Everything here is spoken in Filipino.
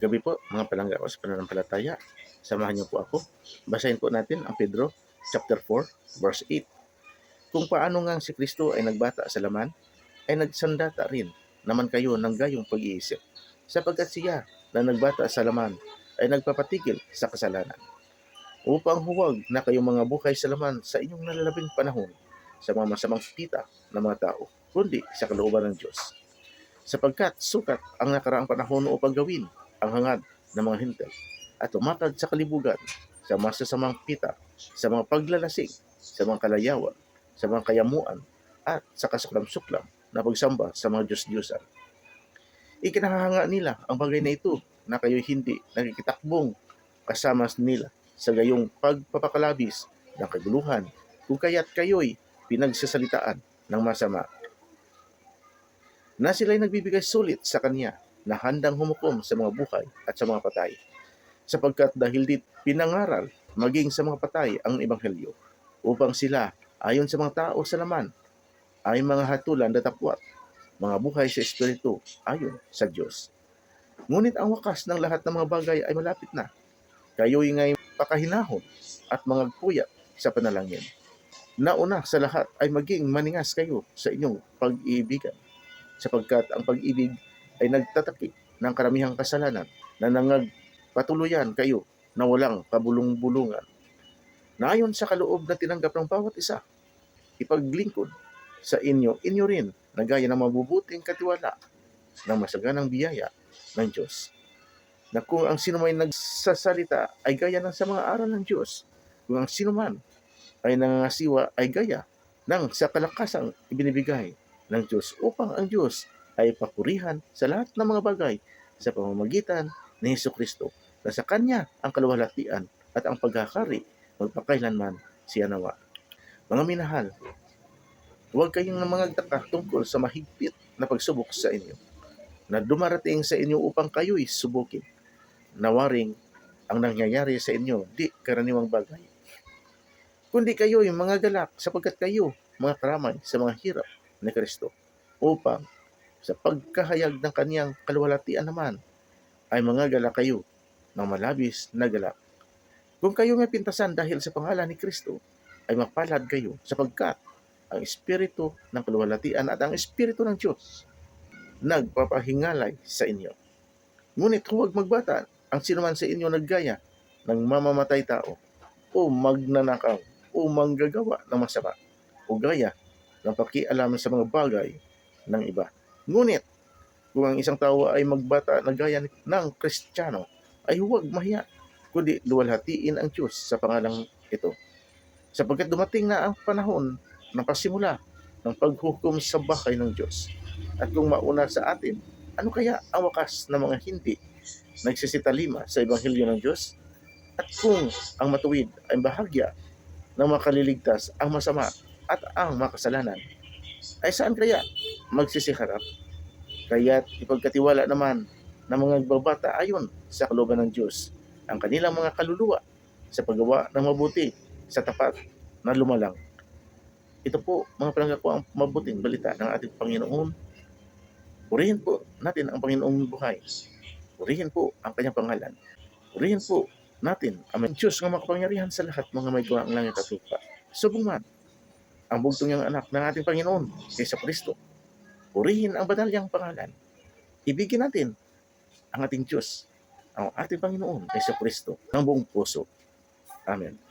Gabi po, mga palangga ko sa pananampalataya. Samahan niyo po ako. Basahin po natin ang Pedro chapter 4, verse 8. Kung paano nga si Kristo ay nagbata sa laman, ay nagsandata rin naman kayo ng gayong pag-iisip. Sapagkat siya na nagbata sa laman ay nagpapatigil sa kasalanan. Upang huwag na kayong mga buhay sa laman sa inyong nalalabing panahon sa mga masamang pita ng mga tao, kundi sa kalooban ng Diyos. Sapagkat sukat ang nakaraang panahon upang gawin ang hangad ng mga hintel at tumatag sa kalibugan, sa masasamang pita, sa mga paglalasing, sa mga kalayawan, sa mga kayamuan, at sa kasuklam-suklam na pagsamba sa mga Diyos-Diyosan. Ikinahanga nila ang bagay na ito na kayo hindi nakikitakbong kasama nila sa gayong pagpapakalabis ng kaguluhan kung kaya't kayo'y pinagsasalitaan ng masama na sila'y nagbibigay sulit sa kanya na handang humukom sa mga buhay at sa mga patay. Sapagkat dahil dit pinangaral maging sa mga patay ang ebanghelyo upang sila ayon sa mga tao sa laman ay mga hatulan na tapwat, mga buhay sa espiritu ayon sa Diyos. Ngunit ang wakas ng lahat ng mga bagay ay malapit na. Kayo'y ngay pakahinahon at mga kuya sa panalangin. Nauna sa lahat ay maging maningas kayo sa inyong pag-iibigan sapagkat ang pag-ibig ay nagtataki ng karamihang kasalanan na nangagpatuluyan kayo na walang kabulong-bulungan. Na ayon sa kaloob na tinanggap ng bawat isa, ipaglingkod sa inyo, inyo rin na gaya ng mabubuting katiwala ng masaganang biyaya ng Diyos. Na kung ang sino may nagsasalita ay gaya ng sa mga aral ng Diyos, kung ang sino man ay nangangasiwa ay gaya ng sa kalakasang ibinibigay ng Diyos upang ang Diyos ay papurihan sa lahat ng mga bagay sa pamamagitan ni Hesus Kristo na sa Kanya ang kaluwalhatian at ang pagkakari magpakailanman siya nawa. Mga minahal, huwag kayong namangagtaka tungkol sa mahigpit na pagsubok sa inyo na dumarating sa inyo upang kayo'y subukin. Nawaring ang nangyayari sa inyo di karaniwang bagay. Kundi kayo'y mga galak sapagkat kayo mga karamay sa mga hirap ni Kristo upang sa pagkahayag ng kaniyang kaluwalhatian naman ay mga galak kayo ng malabis na galak. Kung kayo may pintasan dahil sa pangalan ni Kristo, ay mapalad kayo sapagkat ang Espiritu ng kaluwalhatian at ang Espiritu ng Diyos nagpapahingalay sa inyo. Ngunit huwag magbata ang sinuman sa inyo naggaya ng mamamatay tao o magnanakaw o manggagawa ng masama o gaya ng pakialam sa mga bagay ng iba. Ngunit, kung ang isang tao ay magbata na gaya ng Kristiyano, ay huwag mahiya, kundi luwalhatiin ang Diyos sa pangalang ito. Sapagkat dumating na ang panahon ng pasimula ng paghukom sa bahay ng Diyos. At kung mauna sa atin, ano kaya ang wakas ng mga hindi nagsisitalima sa Ebanghelyo ng Diyos? At kung ang matuwid ay bahagya ng makaliligtas ang masama at ang makasalanan, ay saan kaya magsisiharap? Kaya't ipagkatiwala naman ng mga nagbabata ayon sa kalooban ng Diyos ang kanilang mga kaluluwa sa paggawa ng mabuti sa tapat na lumalang. Ito po, mga palangga ko, ang mabuting balita ng ating Panginoon. Purihin po natin ang Panginoong buhay. Purihin po ang kanyang pangalan. Purihin po natin ang Diyos ng makapangyarihan sa lahat mga may gawa ang langit at lupa. Subong ang bugtong niyang anak ng ating Panginoon, kaysa Kristo. Purihin ang batalyang pangalan. Ibigin natin ang ating Diyos, ang ating Panginoon, kaysa Kristo, ng buong puso. Amen.